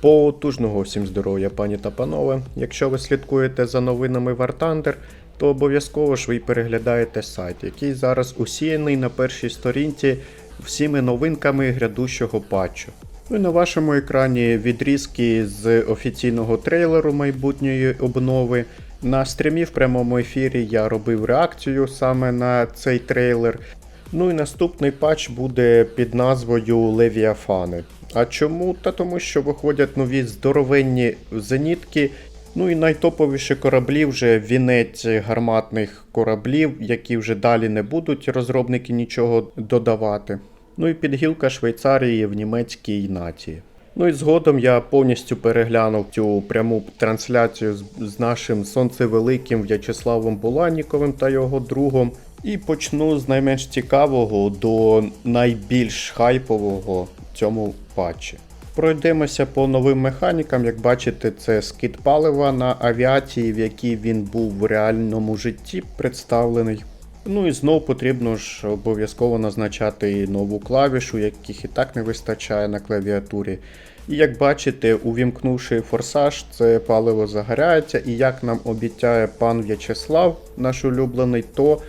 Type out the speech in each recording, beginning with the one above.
Потужного всім здоров'я, пані та панове. Якщо ви слідкуєте за новинами War Thunder, то обов'язково ж ви переглядаєте сайт, який зараз усіяний на першій сторінці всіми новинками грядущого патчу. Ну і на вашому екрані відрізки з офіційного трейлеру майбутньої обнови. На стрімі в прямому ефірі я робив реакцію саме на цей трейлер. Ну і наступний патч буде під назвою Левіафани. А чому? Та тому, що виходять нові здоровенні зенітки. Ну і найтоповіші кораблі вже вінець гарматних кораблів, які вже далі не будуть розробники нічого додавати. Ну і підгілка Швейцарії в німецькій нації. Ну і згодом я повністю переглянув цю пряму трансляцію з, нашим сонцевеликим В'ячеславом Буланніковим та його другом. І почну з найменш цікавого до найбільш хайпового в цьому патчі. Пройдемося по новим механікам. Як бачите, це скид палива на авіації, в якій він був в реальному житті представлений. Ну і знов потрібно ж обов'язково назначати нову клавішу, яких і так не вистачає на клавіатурі. І як бачите, увімкнувши форсаж, це паливо загоряється, і як нам обіцяє пан В'ячеслав, наш улюблений, то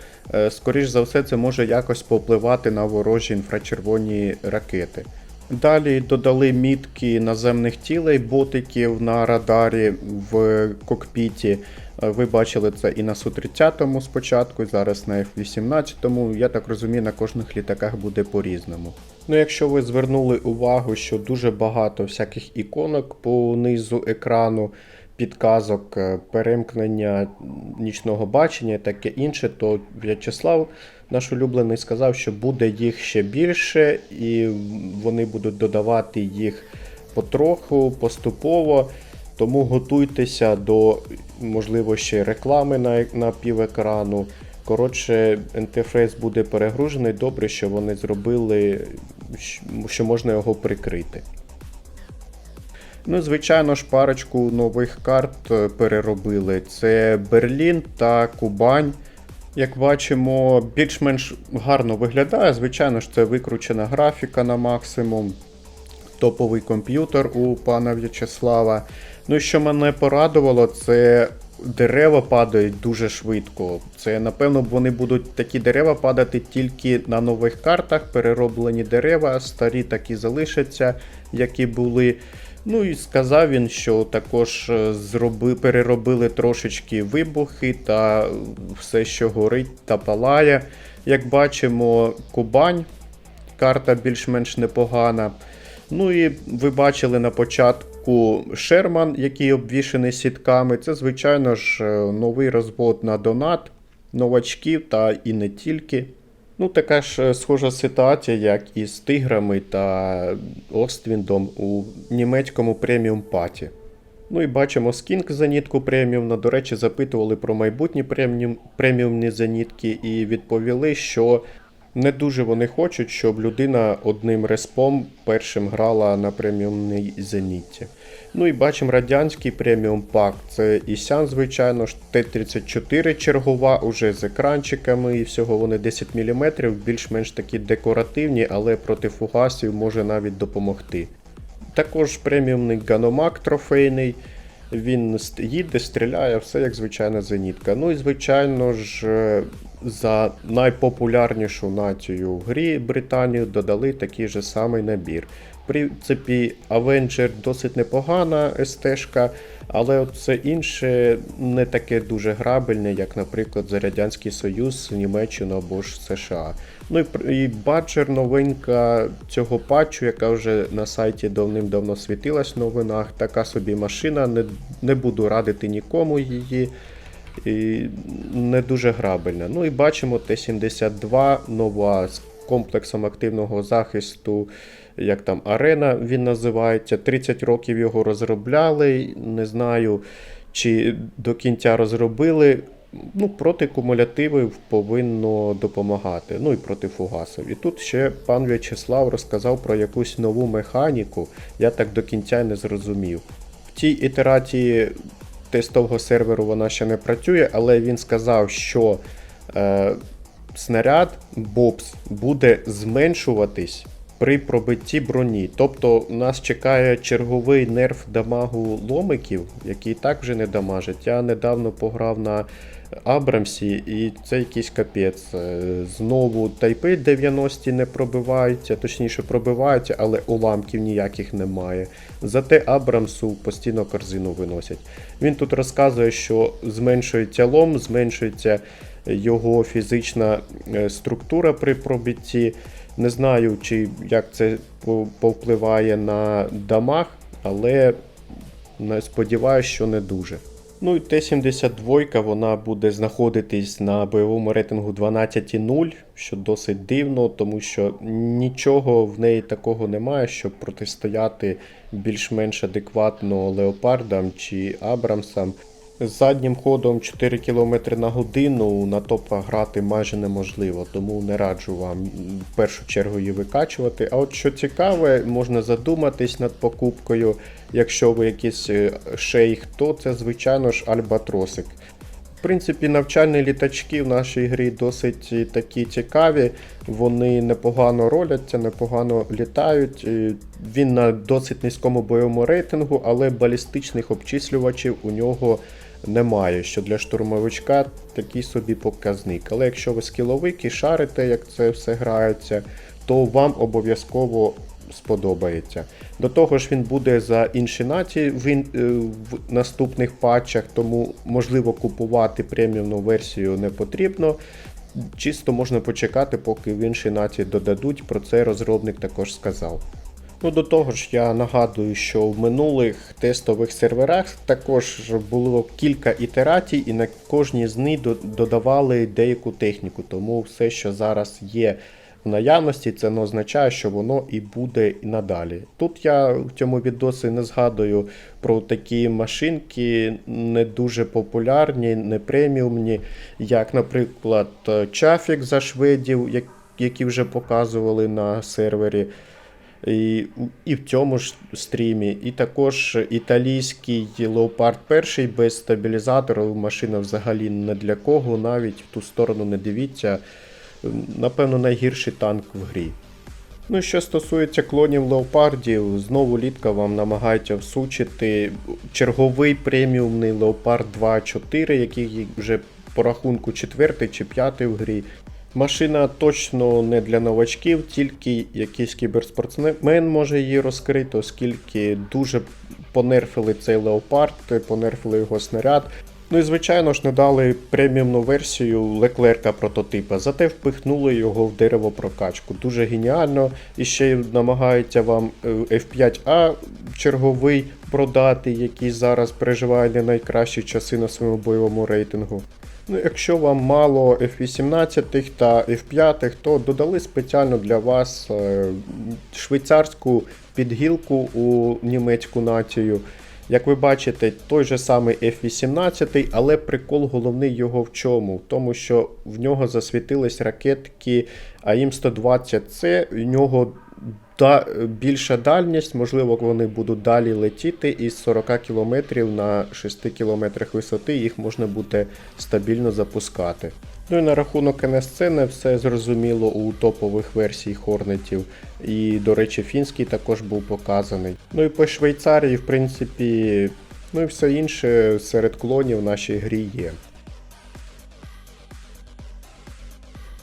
скоріш за все це може якось попливати на ворожі інфрачервоні ракети. Далі додали мітки наземних тілей, ботиків на радарі в кокпіті. Е, Ви бачили це і на Су-30 спочатку, і зараз на F-18. Я так розумію, на кожних літаках буде по-різному. Ну, якщо ви звернули увагу, що дуже багато всяких іконок по низу екрану, підказок, е, перемкнення нічного бачення і таке інше, то В'ячеслав, наш улюблений, сказав, що буде їх ще більше, і вони будуть додавати їх потроху, поступово. Тому готуйтеся до, можливо, ще реклами на, на півекрану. Коротше, інтерфейс буде перегружений. Добре, що вони зробили, що можна його прикрити. Ну, звичайно ж, парочку нових карт е, переробили. Це Берлін та Кубань. Як бачимо, більш-менш гарно виглядає. Звичайно ж, це викручена графіка на максимум. Топовий комп'ютер у пана В'ячеслава. Ну і що мене порадувало, це дерева падають дуже швидко. Це, напевно, вони будуть такі дерева падати тільки на нових картах, перероблені дерева, старі такі залишаться, які були. Ну і сказав він, що також е, зроби, переробили трошечки вибухи та все, що горить та палає. Як бачимо, Кубань, карта більш-менш непогана. Ну і ви бачили на початку Шерман, який обвішений сітками. Це, звичайно ж, е, новий розвод на донат новачків та і не тільки. Ну, така ж е, схожа ситуація, як і з тиграми та Оствіндом у німецькому преміум паті. Ну і бачимо скінк зенітку преміум. Ну, до речі, запитували про майбутні преміум, преміумні зенітки і відповіли, що не дуже вони хочуть, щоб людина одним респом першим грала на преміумній зенітці. Ну і бачимо радянський преміум пак. Це Ісян, звичайно ж, Т-34 чергова, уже з екранчиками і всього вони 10 мм, більш-менш такі декоративні, але проти фугасів може навіть допомогти. Також преміумний ганомак трофейний. Він їде, стріляє, все як звичайна зенітка. Ну і звичайно ж, за найпопулярнішу націю в грі Британію додали такий же самий набір. В принципі, Avenger досить непогана СТ-шка, але все інше не таке дуже грабельне, як, наприклад, за Радянський Союз, Німеччину або ж США. Ну і баджер новинка цього патчу, яка вже на сайті давним-давно світилась в новинах. Така собі машина, не, не буду радити нікому її. І не дуже грабельна. Ну і бачимо Т-72 нова з комплексом активного захисту, як там арена він називається. 30 років його розробляли. Не знаю, чи до кінця розробили. Ну, проти кумулятивів повинно допомагати. Ну і проти фугасів. І тут ще пан В'ячеслав розказав про якусь нову механіку. Я так до кінця не зрозумів. В цій ітерації тестового серверу вона ще не працює, але він сказав, що е, снаряд Бобс буде зменшуватись при пробитті броні. Тобто нас чекає черговий нерв дамагу ломиків, який так вже не дамажить. Я недавно пограв на Абрамсі, і це якийсь капець. Е, Знову тайпи 90 не пробиваються, точніше пробиваються, але уламків ніяких немає. Зате Абрамсу постійно корзину виносять. Він тут розказує, що зменшується лом, зменшується його фізична е, структура при пробитті. Не знаю, чи як це повпливає на дамаг, але сподіваюся, що не дуже. Ну і Т-72 вона буде знаходитись на бойовому рейтингу 12.0, що досить дивно, тому що нічого в неї такого немає, щоб протистояти більш-менш адекватно леопардам чи Абрамсам. З заднім ходом 4 км на годину на топах грати майже неможливо, тому не раджу вам в першу чергу її викачувати. А от що цікаве, можна задуматись над покупкою. Якщо ви якийсь е, шейх, то це звичайно ж альбатросик. В принципі, навчальні літачки в нашій грі досить е, такі цікаві. Вони непогано роляться, непогано літають. Е, Він на досить низькому бойовому рейтингу, але балістичних обчислювачів у нього немає. Що для штурмовичка такий собі показник. Але якщо ви скіловик і шарите, як це все грається, то вам обов'язково сподобається. До того ж, він буде за інші нації в, е, в наступних патчах, тому можливо купувати преміумну версію не потрібно. Чисто можна почекати, поки в інші нації додадуть. Про це розробник також сказав. Ну, до того ж, я нагадую, що в минулих тестових серверах також було кілька ітерацій, і на кожній з них додавали деяку техніку. Тому все, що зараз є в наявності, це не означає, що воно і буде і надалі. Тут я в цьому відосі не згадую про такі машинки, не дуже популярні, не преміумні, як, наприклад, Чафік за шведів, які вже показували на сервері. І, і в цьому ж стрімі, і також італійський Leopard 1 без стабілізатору. Машина взагалі не для кого, навіть в ту сторону не дивіться. Напевно, найгірший танк в грі. Ну, що стосується клонів леопардів, знову літка вам намагається всучити черговий преміумний Leopard 2.4, який вже по рахунку четвертий чи п'ятий в грі. Машина точно не для новачків, тільки якийсь кіберспортсмен може її розкрити, оскільки дуже понерфили цей леопард, понерфили його снаряд. Ну і звичайно ж не дали преміумну версію Леклерка прототипа, зате впихнули його в дерево прокачку. Дуже геніально. І ще намагаються вам е, F5A черговий продати, який зараз переживає не найкращі часи на своєму бойовому рейтингу. Ну, якщо вам мало F18 та F5, то додали спеціально для вас е, швейцарську підгілку у німецьку націю. Як ви бачите, той же самий F-18, але прикол головний його в чому? В тому, що в нього засвітились ракетки АІМ-120С, в нього да, більша дальність, можливо, вони будуть далі летіти, із 40 км на 6 км висоти їх можна буде стабільно запускати. Ну і на рахунок НСЦ все зрозуміло у топових версій Хорнетів. І, до речі, фінський також був показаний. Ну і по Швейцарії, в принципі, ну і все інше серед клонів в нашій грі є.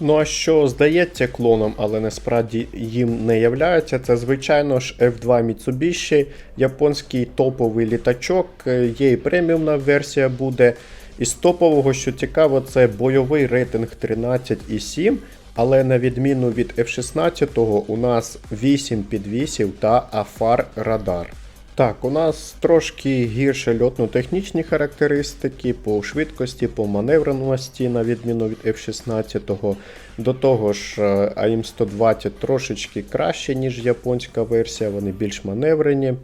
Ну а що здається клоном, але насправді їм не являється, це звичайно ж F2 Mitsubishi, японський топовий літачок, е, є і преміумна версія буде. Із топового, що цікаво, це бойовий рейтинг 13,7, але на відміну від F16 у нас 8 підвісів та афар радар. Так, у нас трошки гірше льотно-технічні характеристики по швидкості, по маневреності, на відміну від F16. До того ж, е, АІМ-120 трошечки краще, ніж японська версія, вони більш маневрені.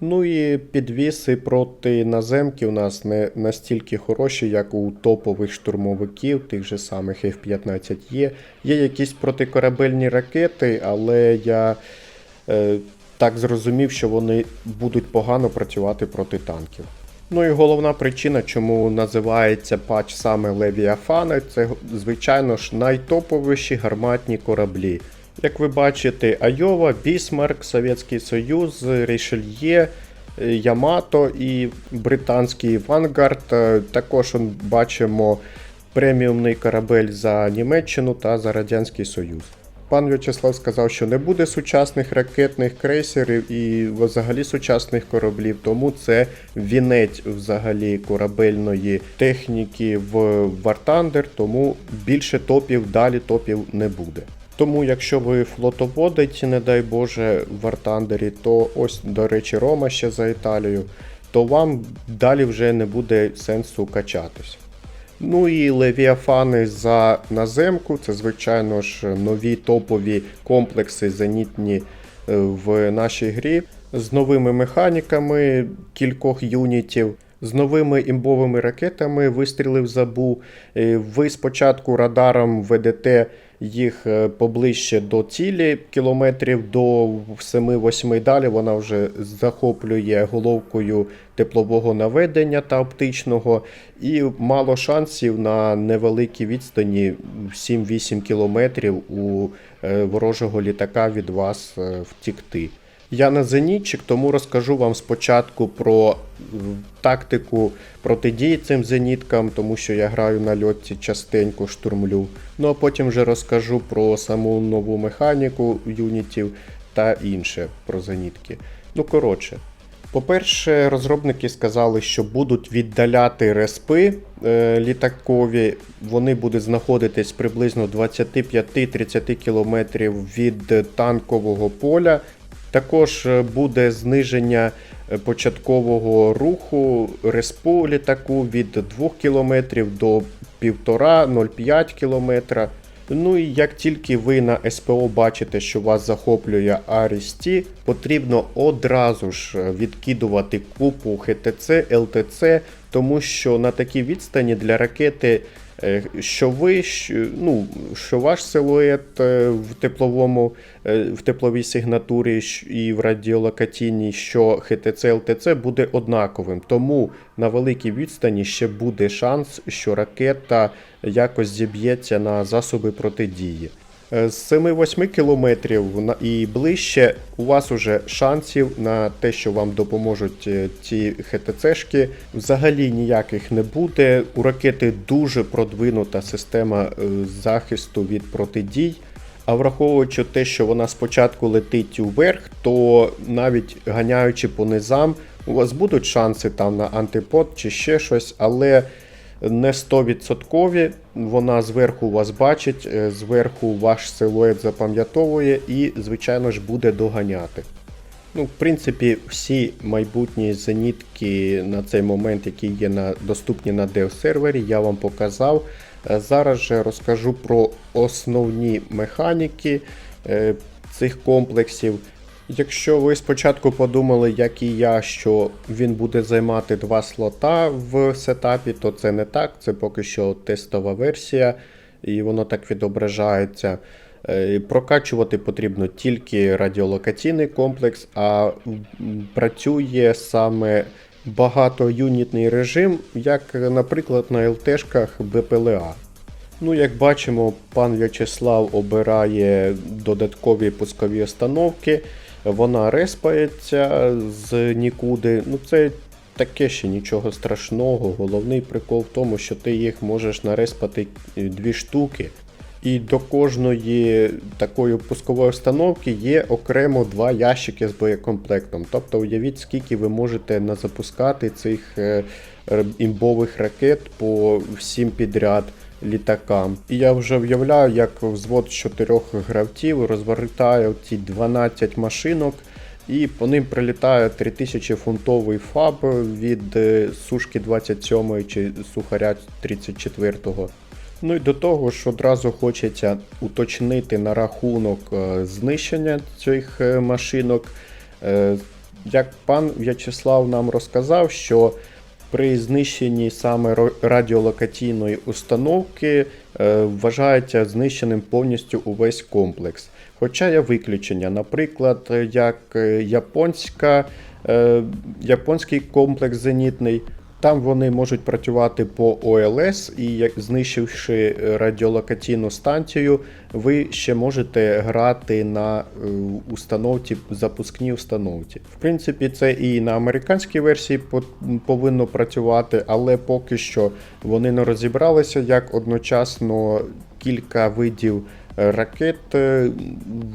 Ну і підвіси проти наземки у нас не настільки хороші, як у топових штурмовиків, тих же самих F-15 є. Є якісь протикорабельні ракети, але я е, так зрозумів, що вони будуть погано працювати проти танків. Ну і головна причина, чому називається патч саме Левіафани, це звичайно ж найтоповіші гарматні кораблі. Як ви бачите, Айова, Бісмарк, Совєтський Союз, Рішельє, е, Ямато і британський Вангард. Е, Також бачимо преміумний корабель за Німеччину та за Радянський Союз. Пан В'ячеслав сказав, що не буде сучасних ракетних крейсерів і взагалі сучасних кораблів, тому це вінець взагалі корабельної техніки в War Thunder, тому більше топів, далі топів не буде. Тому, якщо ви флотоводите, не дай Боже, в War то ось, до речі, Рома ще за Італію, то вам далі вже не буде сенсу качатись. Ну і левіафани за наземку, це, звичайно ж, нові топові комплекси зенітні е, в нашій грі з новими механіками кількох юнітів. З новими імбовими ракетами вистрілив забу. Е, Ви спочатку радаром ведете їх е, поближче до цілі, кілометрів до 7-8 далі. Вона вже захоплює головкою теплового наведення та оптичного, і мало шансів на невеликій відстані 7-8 кілометрів у е, ворожого літака від вас е, втікти. Я не зенітчик, тому розкажу вам спочатку про тактику протидії цим зеніткам, тому що я граю на льотці частенько штурмлю. Ну а потім вже розкажу про саму нову механіку юнітів та інше про зенітки. Ну коротше. По-перше, розробники сказали, що будуть віддаляти респи е, літакові. Вони будуть знаходитись приблизно 25-30 км від танкового поля. Також е, буде зниження е, початкового руху респу літаку від 2 км до 1,5-0,5 км. Ну і як тільки ви на СПО бачите, що вас захоплює Арісті, потрібно одразу ж е, відкидувати купу ХТЦ, ЛТЦ, тому що на такій відстані для ракети, що ви, ну, що ваш силует е, в тепловому, е, в тепловій сигнатурі і в радіолокаційній, що ХТЦ, ЛТЦ буде однаковим. Тому на великій відстані ще буде шанс, що ракета якось зіб'ється на засоби протидії. Е, З 7-8 кілометрів і ближче у вас уже шансів на те, що вам допоможуть е, ці ХТЦшки, взагалі ніяких не буде. У ракети дуже продвинута система е, захисту від протидій. А враховуючи те, що вона спочатку летить уверх, то навіть ганяючи по низам, у вас будуть шанси там на антипод чи ще щось, але не 100%. Вона зверху вас бачить, е, зверху ваш силует запам'ятовує і, звичайно ж, буде доганяти. Ну, в принципі, всі майбутні зенітки на цей момент, які є на, доступні на dev-сервері, я вам показав. Е, Зараз же розкажу про основні механіки е, цих комплексів. Якщо ви спочатку подумали, як і я, що він буде займати два слота в сетапі, то це не так. Це поки що тестова версія, і воно так відображається. Е, Прокачувати потрібно тільки радіолокаційний комплекс, а працює саме багатоюнітний режим, як, наприклад, на ЛТшках БПЛА. Ну, як бачимо, пан В'ячеслав обирає додаткові пускові установки. Вона респається з нікуди. Ну, це таке ще нічого страшного. Головний прикол в тому, що ти їх можеш нареспати дві штуки. І до кожної такої пускової установки є окремо два ящики з боєкомплектом. Тобто уявіть, скільки ви можете назапускати цих е, імбових ракет по всім підряд літакам. І я вже уявляю, як взвод з чотирьох гравців розвертає ці 12 машинок. І по ним прилітає 3000 фунтовий фаб від е, сушки 27 чи сухаря 34. Ну і до того ж одразу хочеться уточнити на рахунок е, знищення цих е, машинок. Як пан В'ячеслав нам розказав, що при знищенні саме радіолокаційної установки е, вважається знищеним повністю увесь комплекс. Хоча є виключення, наприклад, як е, японська, е, японський комплекс зенітний, Там вони можуть працювати по ОЛС, і як знищивши радіолокаційну станцію, ви ще можете грати на е, установці, запускній установці. В принципі, це і на американській версії повинно працювати, але поки що вони не розібралися, як одночасно кілька видів е, ракет е,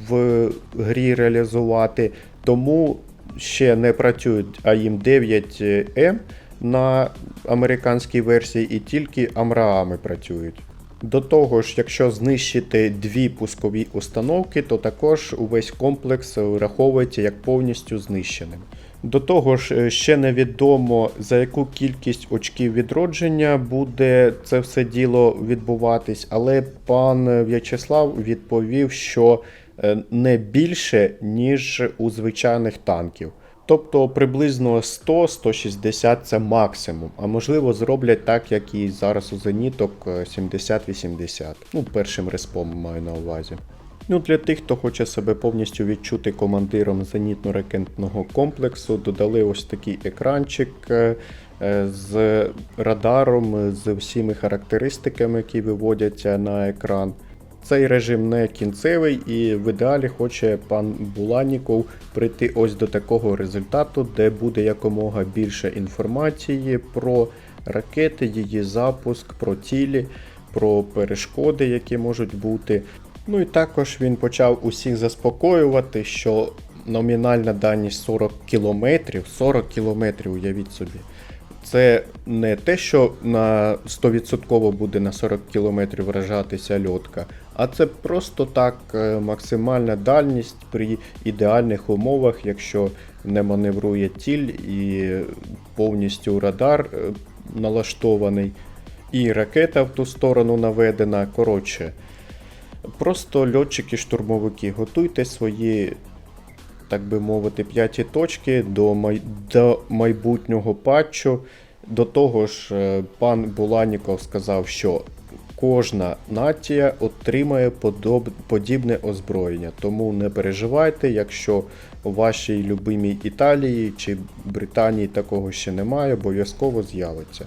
в грі реалізувати. Тому ще не працюють АІМ 9М на американській версії, і тільки Амраами працюють. До того ж, якщо знищити дві пускові установки, то також увесь комплекс враховується як повністю знищеним. До того ж, е, ще невідомо за яку кількість очків відродження буде це все діло відбуватись, але пан В'ячеслав відповів, що е, не більше, ніж у звичайних танків. Тобто приблизно 100-160 це максимум, а можливо зроблять так, як і зараз у зеніток е, 70-80. Ну, першим респом маю на увазі. Ну, для тих, хто хоче себе повністю відчути командиром зенітно-ракетного комплексу, додали ось такий екранчик е, е, з радаром, з всіми характеристиками, які виводяться на екран. Цей режим не кінцевий, і в ідеалі хоче пан Буланіков прийти ось до такого результату, де буде якомога більше інформації про ракети, її запуск, про цілі, про перешкоди, які можуть бути. Ну і також він почав усіх заспокоювати, що номінальна дальність 40 кілометрів, 40 кілометрів, уявіть собі. Це не те, що на 100% буде на 40 км вражатися льотка, а це просто так е, максимальна дальність при ідеальних умовах, якщо не маневрує ціль і повністю радар е, налаштований, і ракета в ту сторону наведена. Коротше, просто льотчики-штурмовики, готуйте свої так би мовити, п'яті точки до, май... до майбутнього патчу. До того ж, е, пан Буланіков сказав, що кожна нація отримає подібне озброєння. Тому не переживайте, якщо у вашій любимій Італії чи Британії такого ще немає, обов'язково з'явиться.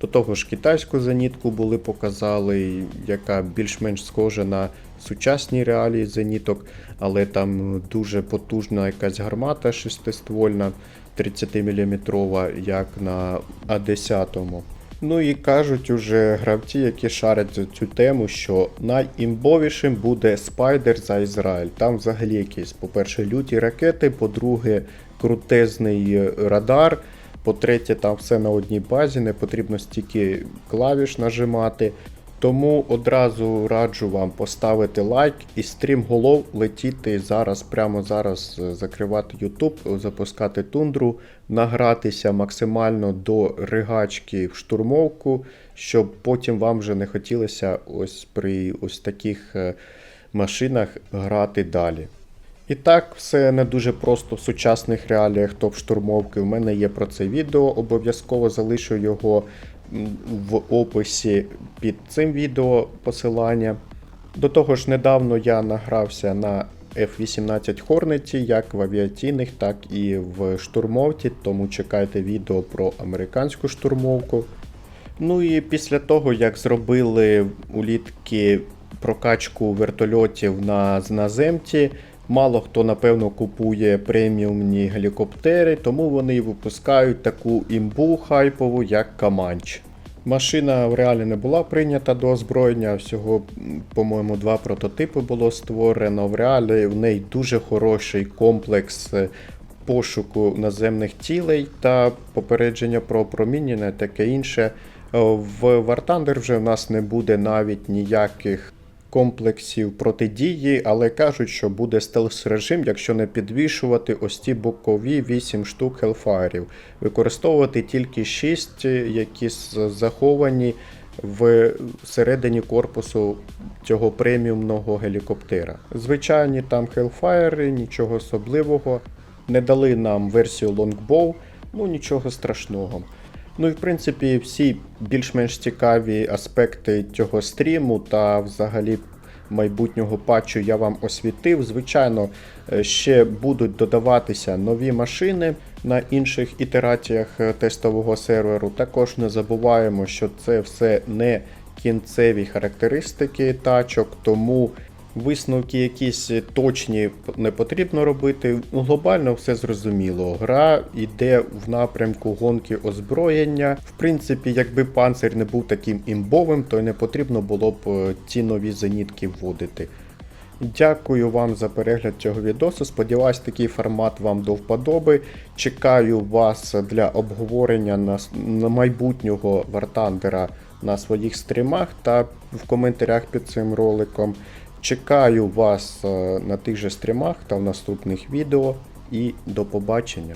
До того ж, китайську зенітку були показали, яка більш-менш схожа на сучасні реалії зеніток, але там дуже потужна якась гармата шестиствольна 30-мм, як на А10. Ну і кажуть уже гравці, які шарять за цю тему, що найімбовішим буде спайдер за Ізраїль. Там взагалі якісь, по-перше, люті ракети, по-друге, крутезний радар. По-третє, там все на одній базі, не потрібно стільки клавіш нажимати. Тому одразу раджу вам поставити лайк і стрім голов летіти зараз, прямо зараз е, закривати YouTube, запускати тундру, награтися максимально до ригачки в штурмовку, щоб потім вам вже не хотілося ось при ось таких е, машинах грати далі. І так, все не дуже просто в сучасних реаліях топ-штурмовки. У мене є про це відео, обов'язково залишу його в описі під цим відео посилання. До того ж, недавно я награвся на F-18 Hornet, як в авіаційних, так і в штурмовці, тому чекайте відео про американську штурмовку. Ну і після того, як зробили улітки прокачку вертольотів на наземці, мало хто напевно купує преміумні гелікоптери, тому вони випускають таку імбу хайпову, як Каманч. Машина в реалі не була прийнята до озброєння, всього, по-моєму, два прототипи було створено. В реалі в неї дуже хороший комплекс е, пошуку наземних цілей та попередження про опромінення, таке інше. Е, В War Thunder вже в нас не буде навіть ніяких комплексів протидії, але кажуть, що буде стелс режим, якщо не підвішувати ось ці бокові 8 штук Hellfire. Використовувати тільки 6, які заховані в середині корпусу цього преміумного гелікоптера. Звичайні там Hellfire, нічого особливого. Не дали нам версію Longbow, ну нічого страшного. Ну і в принципі всі більш-менш цікаві аспекти цього стріму та взагалі майбутнього патчу я вам освітив. Звичайно, е, ще будуть додаватися нові машини. на інших ітераціях е, тестового серверу. Також не забуваємо, що це все не кінцеві характеристики тачок, тому висновки якісь точні не потрібно робити. Ну, Глобально все зрозуміло. Гра йде в напрямку гонки озброєння. В принципі, якби панцир не був таким імбовим, то й не потрібно було б е, ці нові зенітки вводити. Дякую вам за перегляд цього відосу. Сподіваюсь, такий формат вам до вподоби. Чекаю вас для обговорення на, на майбутнього Вартандера на своїх стрімах та в коментарях під цим роликом. Чекаю вас е, на тих же стрімах та в наступних відео. І до побачення.